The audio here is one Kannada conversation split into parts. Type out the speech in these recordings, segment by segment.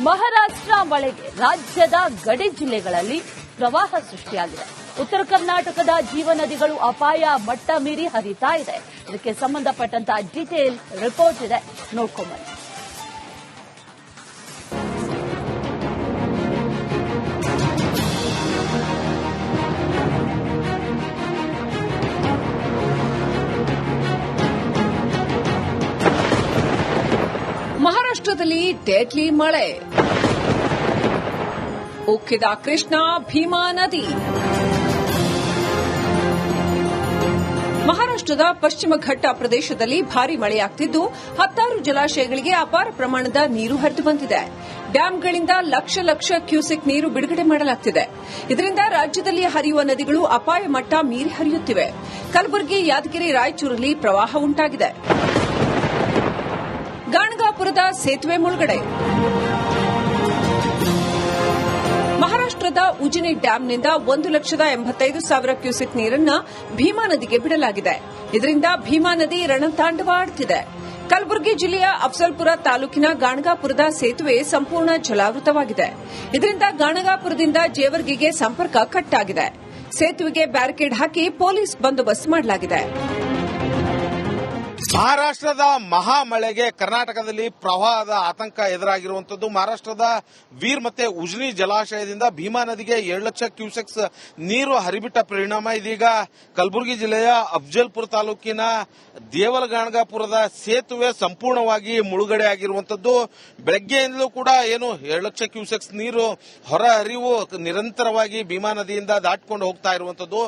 ಮಹಾರಾಷ್ಟ್ರ ಮಳೆಗೆ ರಾಜ್ಯದ ಗಡಿ ಜಿಲ್ಲೆಗಳಲ್ಲಿ ಪ್ರವಾಹ ಸೃಷ್ಟಿಯಾಗಿದೆ. ಉತ್ತರ ಕರ್ನಾಟಕದ ಜೀವನದಿಗಳು ಅಪಾಯ ಮಟ್ಟ ಮೀರಿ ಹರಿತಾ ಇದೆ. ಇದಕ್ಕೆ ಸಂಬಂಧಪಟ್ಟಂತಹ ಡೀಟೇಲ್ ರಿಪೋರ್ಟ್ ಇದೆ. ನೋಡ್ಕೊಂಬನ್ನಿ. ಮಳೆ. ಉಕ್ಕಿದ ಕೃಷ್ಣಾ ಭೀಮಾ ನದಿ. ಮಹಾರಾಷ್ಟ್ರದ ಪಶ್ಚಿಮ ಘಟ್ಟ ಪ್ರದೇಶದಲ್ಲಿ ಭಾರಿ ಮಳೆಯಾಗ್ತಿದ್ದು, ಹತ್ತಾರು ಜಲಾಶಯಗಳಿಗೆ ಅಪಾರ ಪ್ರಮಾಣದ ನೀರು ಹರಿದು ಬಂದಿದೆ. ಡ್ಯಾಂಗಳಿಂದ ಲಕ್ಷ ಲಕ್ಷ ಕ್ಯೂಸೆಕ್ ನೀರು ಬಿಡುಗಡೆ ಮಾಡಲಾಗುತ್ತಿದೆ ಇದರಿಂದ ರಾಜ್ಯದಲ್ಲಿ ಹರಿಯುವ ನದಿಗಳು ಅಪಾಯ ಮಟ್ಟ ಮೀರಿ ಹರಿಯುತ್ತಿವೆ. ಕಲಬುರಗಿ, ಯಾದಗಿರಿ, ರಾಯಚೂರಲ್ಲಿ ಪ್ರವಾಹ ಉಂಟಾಗಿದೆ. ಗಾಣಗಾಪುರದ ಸೇತುವೆ ಮುಳುಗಡೆ. ಮಹಾರಾಷ್ಟ್ರದ ಉಜಿನಿ ಡ್ಯಾಂನಿಂದ ಒಂದು ಲಕ್ಷದ ಎಂಬತ್ತೈದು ಸಾವಿರ ಕ್ಯೂಸೆಕ್ ನೀರನ್ನ ಭೀಮಾ ನದಿಗೆ ಬಿಡಲಾಗಿದೆ. ಇದರಿಂದ ಭೀಮಾ ನದಿ ರಣತಾಂಡವ ಆಡುತ್ತಿದೆ ಕಲಬುರಗಿ ಜಿಲ್ಲೆಯ ಅಫ್ಸಲ್ಪುರ ತಾಲೂಕಿನ ಗಾಣಗಾಪುರದ ಸೇತುವೆ ಸಂಪೂರ್ಣ ಜಲಾವೃತವಾಗಿದೆ. ಇದರಿಂದ ಗಾಣಗಾಪುರದಿಂದ ಜೇವರ್ಗಿಗೆ ಸಂಪರ್ಕ ಕಟ್ಟಾಗಿದೆ. ಸೇತುವೆಗೆ ಬ್ಯಾರಿಕೇಡ್ ಹಾಕಿ ಪೊಲೀಸ್ ಬಂದೋಬಸ್ತ್ ಮಾಡಲಾಗಿದೆ. ಮಹಾರಾಷ್ಟ್ರದ ಮಹಾಮಳೆಗೆ ಕರ್ನಾಟಕದಲ್ಲಿ ಪ್ರವಾಹದ ಆತಂಕ ಎದುರಾಗಿರುವಂತದ್ದು ಮಹಾರಾಷ್ಟ್ರದ ವೀರ್ ಮತ್ತೆ ಉಜ್ನಿ ಜಲಾಶಯದಿಂದ ಭೀಮಾ ನದಿಗೆ ಏಳು ಲಕ್ಷ ಕ್ಯೂಸೆಕ್ಸ್ ನೀರು ಹರಿಬಿಟ್ಟ ಪರಿಣಾಮ. ಇದೀಗ ಕಲಬುರಗಿ ಜಿಲ್ಲೆಯ ಅಫ್ಜಲ್ಪುರ ತಾಲೂಕಿನ ದೇವಲಗಾಣಗಾಪುರದ ಸೇತುವೆ ಸಂಪೂರ್ಣವಾಗಿ ಮುಳುಗಡೆ ಆಗಿರುವಂತದ್ದು. ಬೆಳಗ್ಗೆಯಿಂದಲೂ ಕೂಡ ಏನು ಏಳು ಲಕ್ಷ ಕ್ಯೂಸೆಕ್ಸ್ ನೀರು ಹೊರ ಹರಿವು ನಿರಂತರವಾಗಿ ಭೀಮಾ ನದಿಯಿಂದ ದಾಟಿಕೊಂಡು ಹೋಗ್ತಾ ಇರುವಂತದ್ದು.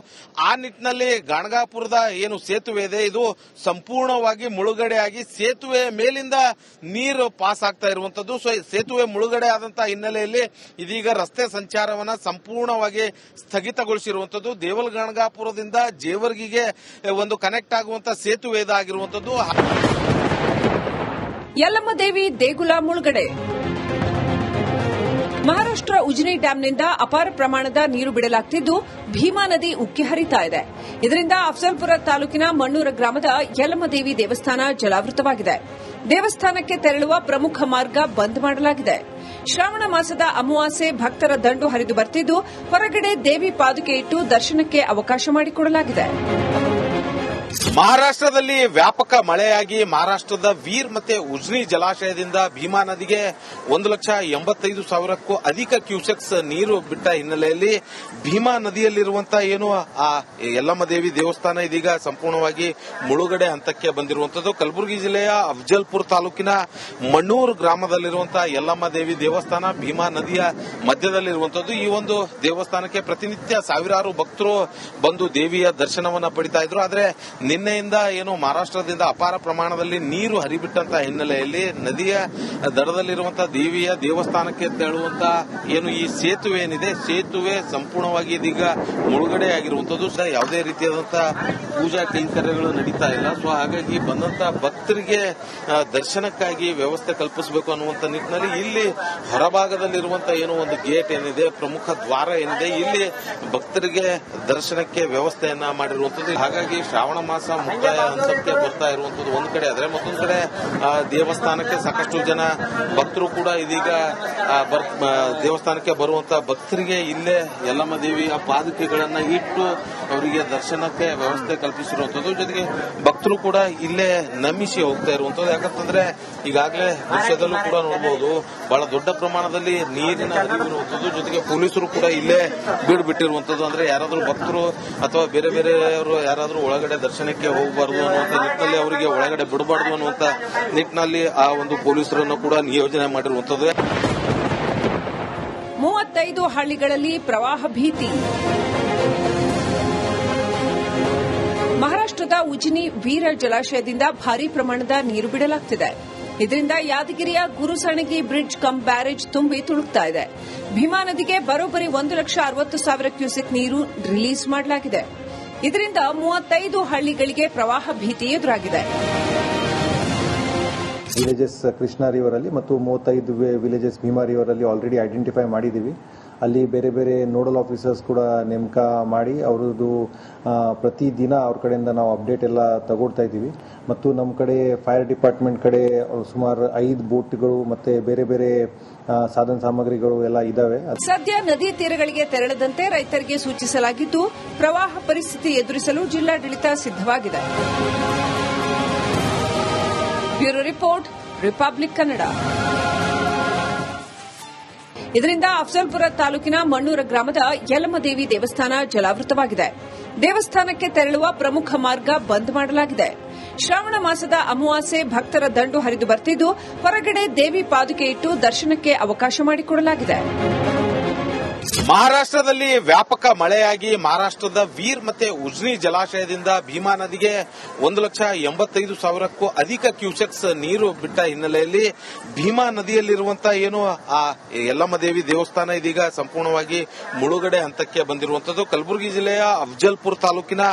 ಆ ನಿಟ್ಟಿನಲ್ಲಿ ಗಾಣಗಾಪುರದ ಏನು ಸೇತುವೆ ಇದೆ, ಇದು ಸಂಪೂರ್ಣವಾಗಿ ಮುಳುಗಡೆಯಾಗಿ ಸೇತುವೆ ಮೇಲಿಂದ ನೀರು ಪಾಸ್ ಆಗ್ತಾ ಇರುವಂತದ್ದು. ಸೊ ಸೇತುವೆ ಮುಳುಗಡೆ ಆದಂತಹ ಹಿನ್ನೆಲೆಯಲ್ಲಿ ಇದೀಗ ರಸ್ತೆ ಸಂಚಾರವನ್ನ ಸಂಪೂರ್ಣವಾಗಿ ಸ್ಥಗಿತಗೊಳಿಸಿರುವಂತದ್ದು. ದೇವಲಗಣಗಾಪುರದಿಂದ ಜೇವರ್ಗಿಗೆ ಒಂದು ಕನೆಕ್ಟ್ ಆಗುವಂತಹ ಸೇತುವೆ ಇದಾಗಿರುವಂತದ್ದು. ಯಲ್ಲಮ್ಮ ದೇವಿ ದೇಗುಲ ಮುಳುಗಡೆ. ಮಹಾರಾಷ್ಟ್ರ ಉಜ್ನಿ ಡ್ಯಾಂನಿಂದ ಅಪಾರ ಪ್ರಮಾಣದ ನೀರು ಬಿಡಲಾಗ್ತಿದ್ದು ಭೀಮಾ ನದಿ ಉಕ್ಕಿ ಹರಿತಾ ಇದೆ. ಇದರಿಂದ ಅಫ್ಸಲ್ಪುರ ತಾಲೂಕಿನ ಮಣ್ಣೂರ ಗ್ರಾಮದ ಯಲಮದೇವಿ ದೇವಿ ದೇವಸ್ಥಾನ ಜಲಾವೃತವಾಗಿದೆ. ದೇವಸ್ಥಾನಕ್ಕೆ ತೆರಳುವ ಪ್ರಮುಖ ಮಾರ್ಗ ಬಂದ್ ಮಾಡಲಾಗಿದೆ. ಶ್ರಾವಣ ಮಾಸದ ಅಮಾವಾಸ್ಯೆ ಭಕ್ತರ ದಂಡು ಹರಿದು ಬರ್ತಿದ್ದು, ಹೊರಗಡೆ ದೇವಿ ಪಾದುಕೆ ಇಟ್ಟು ದರ್ಶನಕ್ಕೆ ಅವಕಾಶ ಮಾಡಿಕೊಡಲಾಗಿದೆ. ಮಹಾರಾಷ್ಟ್ರದಲ್ಲಿ ವ್ಯಾಪಕ ಮಳೆಯಾಗಿ ಮಹಾರಾಷ್ಟ್ರದ ವೀರ್ ಮತ್ತೆ ಉಜ್ನಿ ಜಲಾಶಯದಿಂದ ಭೀಮಾ ನದಿಗೆ ಒಂದು ಲಕ್ಷ ಎಂಬತ್ತೈದು ಸಾವಿರಕ್ಕೂ ಅಧಿಕ ಕ್ಯೂಸೆಕ್ಸ್ ನೀರು ಬಿಟ್ಟ ಹಿನ್ನೆಲೆಯಲ್ಲಿ ಭೀಮಾ ನದಿಯಲ್ಲಿರುವಂತಹ ಏನು, ಆ ಯಲ್ಲಮ್ಮ ದೇವಿ ದೇವಸ್ಥಾನ ಇದೀಗ ಸಂಪೂರ್ಣವಾಗಿ ಮುಳುಗಡೆ ಹಂತಕ್ಕೆ ಬಂದಿರುವಂತದ್ದು. ಕಲಬುರಗಿ ಜಿಲ್ಲೆಯ ಅಫ್ಜಲ್ಪುರ್ ತಾಲೂಕಿನ ಮಣ್ಣೂರು ಗ್ರಾಮದಲ್ಲಿರುವಂತಹ ಯಲ್ಲಮ್ಮ ದೇವಿ ದೇವಸ್ಥಾನ ಭೀಮಾ ನದಿಯ ಮಧ್ಯದಲ್ಲಿರುವಂತದ್ದು. ಈ ಒಂದು ದೇವಸ್ಥಾನಕ್ಕೆ ಪ್ರತಿನಿತ್ಯ ಸಾವಿರಾರು ಭಕ್ತರು ಬಂದು ದೇವಿಯ ದರ್ಶನವನ್ನು ಪಡಿತಾ ಇದ್ರು. ಆದ್ರೆ ನಿನ್ನೆಯಿಂದ ಏನು ಮಹಾರಾಷ್ಟ್ರದಿಂದ ಅಪಾರ ಪ್ರಮಾಣದಲ್ಲಿ ನೀರು ಹರಿಬಿಟ್ಟಂತ ಹಿನ್ನೆಲೆಯಲ್ಲಿ ನದಿಯ ದಡದಲ್ಲಿರುವಂತಹ ದೇವಿಯ ದೇವಸ್ಥಾನಕ್ಕೆ ತೆರಳುವಂತ ಏನು ಈ ಸೇತುವೆ ಏನಿದೆ, ಸೇತುವೆ ಸಂಪೂರ್ಣವಾಗಿ ಇದೀಗ ಮುಳುಗಡೆ ಆಗಿರುವಂತದ್ದು ಸಹ ಯಾವುದೇ ರೀತಿಯಾದಂತಹ ಪೂಜಾ ಕೈಂಕರ್ಯಗಳು ನಡೀತಾ ಇಲ್ಲ. ಸೊ ಹಾಗಾಗಿ ಬಂದಂತ ಭಕ್ತರಿಗೆ ದರ್ಶನಕ್ಕಾಗಿ ವ್ಯವಸ್ಥೆ ಕಲ್ಪಿಸಬೇಕು ಅನ್ನುವಂತ ನಿಟ್ಟಿನಲ್ಲಿ ಇಲ್ಲಿ ಹೊರಭಾಗದಲ್ಲಿರುವಂತಹ ಏನು ಒಂದು ಗೇಟ್ ಏನಿದೆ, ಪ್ರಮುಖ ದ್ವಾರ ಏನಿದೆ, ಇಲ್ಲಿ ಭಕ್ತರಿಗೆ ದರ್ಶನಕ್ಕೆ ವ್ಯವಸ್ಥೆಯನ್ನ ಮಾಡಿರುವಂತದ್ದು. ಹಾಗಾಗಿ ಶ್ರಾವಣ ಮಾಸ ಮುಕ್ತಾಯ ಹಂತಕ್ಕೆ ಬರ್ತಾ ಇರುವಂತದ್ದು ಒಂದ್ ಕಡೆ ಆದ್ರೆ ಮತ್ತೊಂದ್ ಕಡೆ ದೇವಸ್ಥಾನಕ್ಕೆ ಸಾಕಷ್ಟು ಜನ ಭಕ್ತರು ಕೂಡ ಇದೀಗ ದೇವಸ್ಥಾನಕ್ಕೆ ಬರುವಂತ ಭಕ್ತರಿಗೆ ಇಲ್ಲೇ ಯಲ್ಲಮ್ಮ ದೇವಿಯ ಪಾದುಕೆಗಳನ್ನ ಇಟ್ಟು ಅವರಿಗೆ ದರ್ಶನಕ್ಕೆ ವ್ಯವಸ್ಥೆ ಕಲ್ಪಿಸಿರುವಂತದ್ದು ಜೊತೆಗೆ ಭಕ್ತರು ಕೂಡ ಇಲ್ಲೇ ನಮಿಸಿ ಹೋಗ್ತಾ ಇರುವಂತದ್ದು ಯಾಕಂತಂದ್ರೆ ಈಗಾಗಲೇ ದೃಶ್ಯದಲ್ಲೂ ಕೂಡ ನೋಡಬಹುದು ಬಹಳ ದೊಡ್ಡ ಪ್ರಮಾಣದಲ್ಲಿ ನೀರಿನ ಹರಿವು ಇರುವಂತದ್ದು ಜೊತೆಗೆ ಪೊಲೀಸರು ಕೂಡ ಇಲ್ಲೇ ಬೀಡು ಬಿಟ್ಟಿರುವಂತದ್ದು ಅಂದ್ರೆ ಯಾರಾದರೂ ಭಕ್ತರು ಅಥವಾ ಬೇರೆ ಬೇರೆಯವರು ಯಾರಾದರೂ ಒಳಗಡೆ ದರ್ಶನಕ್ಕೆ ಹೋಗಬಾರದು ಅನ್ನುವಂತ ನಿಟ್ಟಿನಲ್ಲಿ ಅವರಿಗೆ ಒಳಗಡೆ ಬಿಡಬಾರದು ಅನ್ನುವಂತ ನಿಟ್ಟಿನಲ್ಲಿ ಆ ಒಂದು ಪೊಲೀಸರನ್ನು ಕೂಡ ನಿಯೋಜನೆ ಮಾಡಿರುವಂತದ್ದು ಮೂವತ್ತೈದು ಹಳ್ಳಿಗಳಲ್ಲಿ ಪ್ರವಾಹ ಭೀತಿ. ಮಹಾರಾಷ್ಟ್ರದ ಉಜಿನಿ ವೀರ ಜಲಾಶಯದಿಂದ ಭಾರೀ ಪ್ರಮಾಣದ ನೀರು ಬಿಡಲಾಗ್ತಿದೆ. ಇದರಿಂದ ಯಾದಗಿರಿಯ ಗುರುಸಣಗಿ ಬ್ರಿಡ್ಜ್ ಕಮ್ ಬ್ಯಾರೇಜ್ ತುಂಬಿ ತುಳುಕ್ತಾ ಇದೆ. ಭೀಮಾ ನದಿಗೆ ಬರೋಬ್ಬರಿ ಒಂದು ಲಕ್ಷ ಅರವತ್ತು ಸಾವಿರ ಕ್ಯೂಸೆಕ್ ನೀರು ರಿಲೀಸ್ ಮಾಡಲಾಗಿದೆ. ಇದರಿಂದ ಮೂವತ್ತೈದು ಹಳ್ಳಿಗಳಿಗೆ ಪ್ರವಾಹ ಭೀತಿ ಎದುರಾಗಿದೆ. ವಿಲೇಜಸ್ ಕೃಷ್ಣ ರಿವರ್ ಅಲ್ಲಿ ಮತ್ತು ಮೂವತ್ತೈದು ವಿಲೇಜಸ್ ಭೀಮಾ ರಿವರ್ ಅಲ್ಲಿ ಆಲ್ರೆಡಿ ಐಡೆಂಟಿಫೈ ಮಾಡಿದ್ದೀವಿ. ಅಲ್ಲಿ ಬೇರೆ ಬೇರೆ ನೋಡಲ್ ಆಫೀಸರ್ಸ್ ಕೂಡ ನೇಮಕ ಮಾಡಿ ಅವರದು ಆ, ಪ್ರತಿ ದಿನ ಅವ್ರ ಕಡೆಯಿಂದ ನಾವು ಅಪ್ಡೇಟ್ ಎಲ್ಲ ತಗೊಳ್ತಾ ಇದ್ದೀವಿ. ಮತ್ತು ನಮ್ಮ ಕಡೆ ಫೈರ್ ಡಿಪಾರ್ಟ್ಮೆಂಟ್ ಕಡೆ ಸುಮಾರು ಐದು ಬೋಟ್ಗಳು ಮತ್ತೆ ಬೇರೆ ಬೇರೆ ಸಾಧನ ಸಾಮಗ್ರಿಗಳು ಎಲ್ಲ ಇದಾವೆ. ಸದ್ಯ ನದಿ ತೀರಗಳಿಗೆ ತೆರಳದಂತೆ ರೈತರಿಗೆ ಸೂಚಿಸಲಾಗಿದ್ದು, ಪ್ರವಾಹ ಪರಿಸ್ಥಿತಿ ಎದುರಿಸಲು ಜಿಲ್ಲಾಡಳಿತ ಸಿದ್ದವಾಗಿದೆ ಬ್ಯೂರೋ ರಿಪೋರ್ಟ್ ರಿಪಬ್ಲಿಕ್ ಕನ್ನಡ ಇದರಿಂದ ಅಫಜಲ್ಪುರ ತಾಲೂಕಿನ ಮಣ್ಣೂರ ಗ್ರಾಮದ ಯಲಮದೇವಿ ದೇವಸ್ಥಾನ ಜಲಾವೃತವಾಗಿದೆ. ದೇವಸ್ಥಾನಕ್ಕೆ ತೆರಳುವ ಪ್ರಮುಖ ಮಾರ್ಗ ಬಂದ್ ಮಾಡಲಾಗಿದೆ. ಶ್ರಾವಣ ಮಾಸದ ಅಮಾವಾಸ್ಯೆ ಭಕ್ತರ ದಂಡು ಹರಿದು ಬರ್ತಿದ್ದು ಹೊರಗಡೆ ದೇವಿ ಪಾದುಕೆ ಇಟ್ಟು ದರ್ಶನಕ್ಕೆ ಅವಕಾಶ ಮಾಡಿಕೊಡಲಾಗಿದೆ. ಮಹಾರಾಷ್ಟ್ರದಲ್ಲಿ ವ್ಯಾಪಕ ಮಳೆಯಾಗಿ ಮಹಾರಾಷ್ಟ್ರದ ವೀರ್ ಮತ್ತೆ ಉಜ್ನಿ ಜಲಾಶಯದಿಂದ ಭೀಮಾ ನದಿಗೆ ಒಂದು ಲಕ್ಷ ಎಂಬತ್ತೈದು ಸಾವಿರಕ್ಕೂ ಅಧಿಕ ಕ್ಯೂಸೆಕ್ಸ್ ನೀರು ಬಿಟ್ಟ ಹಿನ್ನೆಲೆಯಲ್ಲಿ ಭೀಮಾ ನದಿಯಲ್ಲಿರುವಂತಹ ಏನು, ಆ ಯಲ್ಲಮ್ಮ ದೇವಿ ದೇವಸ್ಥಾನ ಇದೀಗ ಸಂಪೂರ್ಣವಾಗಿ ಮುಳುಗಡೆ ಹಂತಕ್ಕೆ ಬಂದಿರುವಂತದ್ದು. ಕಲಬುರಗಿ ಜಿಲ್ಲೆಯ ಅಫಜಲ್ಪುರ್ ತಾಲೂಕಿನ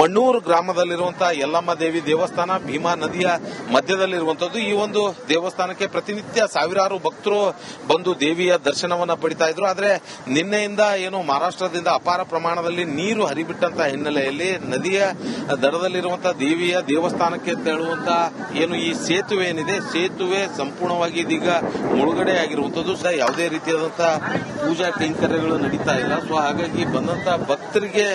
ಮಣ್ಣೂರು ಗ್ರಾಮದಲ್ಲಿರುವಂತಹ ಯಲ್ಲಮ್ಮ ದೇವಿ ದೇವಸ್ಥಾನ ಭೀಮಾ ನದಿಯ ಮಧ್ಯದಲ್ಲಿರುವಂತದ್ದು. ಈ ಒಂದು ದೇವಸ್ಥಾನಕ್ಕೆ ಪ್ರತಿನಿತ್ಯ ಸಾವಿರಾರು ಭಕ್ತರು ಬಂದು ದೇವಿಯ ದರ್ಶನವನ್ನು ಪಡಿತಾ ಇದ್ರು. ಆದ್ರೆ ನಿನ್ನೆಯಿಂದ ಏನು ಮಹಾರಾಷ್ಟ್ರದಿಂದ ಅಪಾರ ಪ್ರಮಾಣದಲ್ಲಿ ನೀರು ಹರಿಬಿಟ್ಟಂತಹ ಹಿನ್ನೆಲೆಯಲ್ಲಿ ನದಿಯ ದಡದಲ್ಲಿರುವಂತಹ ದೇವಿಯ ದೇವಸ್ಥಾನಕ್ಕೆ ತೆರಳುವಂತಹ ಏನು ಈ ಸೇತುವೆ ಏನಿದೆ, ಸೇತುವೆ ಸಂಪೂರ್ಣವಾಗಿ ಇದೀಗ ಮುಳುಗಡೆ ಆಗಿರುವಂತದ್ದು. ಸಹ ಯಾವುದೇ ರೀತಿಯಾದಂತಹ ಪೂಜಾ ಕೈಂಕರ್ಯಗಳು ನಡೀತಾ ಇಲ್ಲ. ಸೊ ಹಾಗಾಗಿ ಬಂದಂತ ಭಕ್ತರಿಗೆ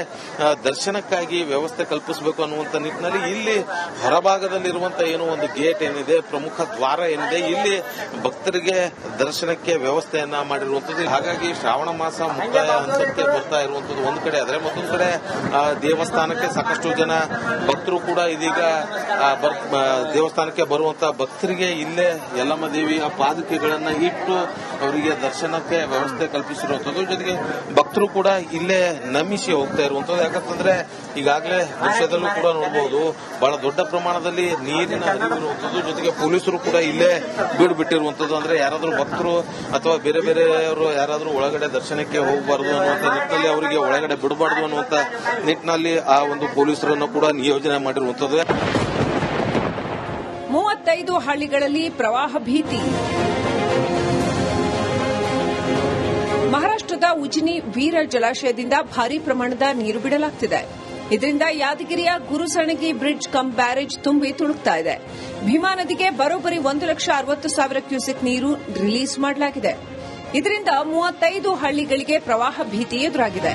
ದರ್ಶನಕ್ಕಾಗಿ ವ್ಯವಸ್ಥೆ ಕಲ್ಪಿಸಬೇಕು ಅನ್ನುವಂತ ನಿಟ್ಟಿನಲ್ಲಿ ಇಲ್ಲಿ ಹೊರಭಾಗದಲ್ಲಿರುವಂತಹ ಏನು ಒಂದು ಗೇಟ್ ಏನಿದೆ, ಪ್ರಮುಖ ದ್ವಾರ ಏನಿದೆ, ಇಲ್ಲಿ ಭಕ್ತರಿಗೆ ದರ್ಶನಕ್ಕೆ ವ್ಯವಸ್ಥೆಯನ್ನ ಮಾಡಿರುವಂತದ್ದು. ಹಾಗಾಗಿ ಶ್ರಾವಣ ಮಾಸ ಮುಕ್ತಾಯ ಹಂತಕ್ಕೆ ಬರ್ತಾ ಇರುವಂತದ್ದು ಒಂದ್ ಕಡೆ ಆದ್ರೆ ಮತ್ತೊಂದು ಕಡೆ ಆ, ದೇವಸ್ಥಾನಕ್ಕೆ ಸಾಕಷ್ಟು ಜನ ಭಕ್ತರು ಕೂಡ ಇದೀಗ ದೇವಸ್ಥಾನಕ್ಕೆ ಬರುವಂತ ಭಕ್ತರಿಗೆ ಇಲ್ಲೇ ಯಲ್ಲಮ್ಮ ದೇವಿಯ ಪಾದುಕೆಗಳನ್ನ ಇಟ್ಟು ಅವರಿಗೆ ದರ್ಶನಕ್ಕೆ ವ್ಯವಸ್ಥೆ ಕಲ್ಪಿಸಿರುವಂತದ್ದು ಜೊತೆಗೆ ಭಕ್ತರು ಕೂಡ ಇಲ್ಲೇ ನಮಿಸಿ ಹೋಗ್ತಾ ಇರುವಂತದ್ದು ಯಾಕಂತಂದ್ರೆ ಈಗಾಗಲೇ ದೃಶ್ಯದಲ್ಲೂ ಕೂಡ ನೋಡಬಹುದು ಬಹಳ ದೊಡ್ಡ ಪ್ರಮಾಣದಲ್ಲಿ ನೀರಿನ ಹರಿವಿರುವಂತದ್ದು ಜೊತೆಗೆ ಪೊಲೀಸರು ಕೂಡ ಇಲ್ಲೇ ಬೀಡು ಬಿಟ್ಟಿರುವಂತದ್ದು ಅಂದ್ರೆ ಯಾರಾದರೂ ಭಕ್ತರು ಅಥವಾ ಬೇರೆ ಬೇರೆಯವರು ಯಾರಾದರೂ ಒಳಗಡೆ ದರ್ಶನಕ್ಕೆ ಹೋಗಬಾರದು ಅನ್ನುವಂತ ನಿಟ್ಟಿನಲ್ಲಿ ಅವರಿಗೆ ಒಳಗಡೆ ಬಿಡಬಾರದು ಅನ್ನುವಂತ ನಿಟ್ಟಿನಲ್ಲಿ ಆ ಒಂದು ಪೊಲೀಸರನ್ನು ಕೂಡ ನಿಯೋಜನೆ ಮಾಡಿರುವಂತದ್ದು ಮೂವತ್ತೈದು ಹಳ್ಳಿಗಳಲ್ಲಿ ಪ್ರವಾಹ ಭೀತಿ. ಮಹಾರಾಷ್ಟ್ರದ ಉಜಿನಿ ವೀರ ಜಲಾಶಯದಿಂದ ಭಾರಿ ಪ್ರಮಾಣದ ನೀರು ಬಿಡಲಾಗ್ತಿದೆ. ಇದರಿಂದ ಯಾದಗಿರಿಯ ಗುರುಸಣಗಿ ಬ್ರಿಡ್ಜ್ ಕಂ ಬ್ಯಾರೇಜ್ ತುಂಬಿ ತುಳುಕ್ತಾ ಇದೆ. ಭೀಮಾ ನದಿಗೆ ಬರೋಬ್ಬರಿ ಒಂದು ಲಕ್ಷ ಅರವತ್ತು ಸಾವಿರ ಕ್ಯೂಸೆಕ್ ನೀರು ರಿಲೀಸ್ ಮಾಡಲಾಗಿದೆ. ಇದರಿಂದ ಮೂವತ್ತೈದು ಹಳ್ಳಿಗಳಿಗೆ ಪ್ರವಾಹ ಭೀತಿ ಎದುರಾಗಿದೆ.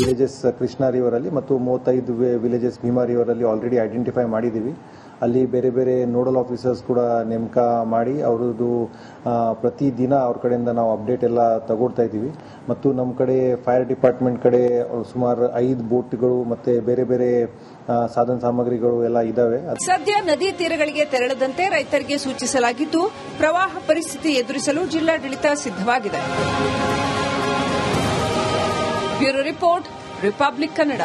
ವಿಲೇಜಸ್ ಕೃಷ್ಣಾ ರಿವರ್ ಮತ್ತು ಮೂವತ್ತೈದು villages Bhima river already identify ಮಾಡಿದ್ದೀವಿ. ಅಲ್ಲಿ ಬೇರೆ ಬೇರೆ ನೋಡಲ್ ಆಫೀಸರ್ಸ್ ಕೂಡ ನೇಮಕ ಮಾಡಿ ಅವ್ರದ್ದು ಪ್ರತಿ ಪ್ರತಿದಿನ ಅವ್ರ ಕಡೆಯಿಂದ ನಾವು ಅಪ್ಡೇಟ್ ಎಲ್ಲ ತಗೊಳ್ತಾ ಇದ್ದೀವಿ. ಮತ್ತು ನಮ್ಮ ಕಡೆ ಫೈರ್ ಡಿಪಾರ್ಟ್ಮೆಂಟ್ ಕಡೆ ಸುಮಾರು ಐದು ಬೋಟ್ಗಳು ಮತ್ತೆ ಬೇರೆ ಬೇರೆ ಸಾಧನ ಸಾಮಗ್ರಿಗಳು ಎಲ್ಲ ಇದಾವೆ. ಸದ್ಯ ನದಿ ತೀರಗಳಿಗೆ ತೆರಳದಂತೆ ರೈತರಿಗೆ ಸೂಚಿಸಲಾಗಿದ್ದು, ಪ್ರವಾಹ ಪರಿಸ್ಥಿತಿ ಎದುರಿಸಲು ಜಿಲ್ಲಾಡಳಿತ ಸಿದ್ದವಾಗಿದೆ ಬ್ಯೂರೋ ರಿಪೋರ್ಟ್, ರಿಪಬ್ಲಿಕ್ ಕನ್ನಡ.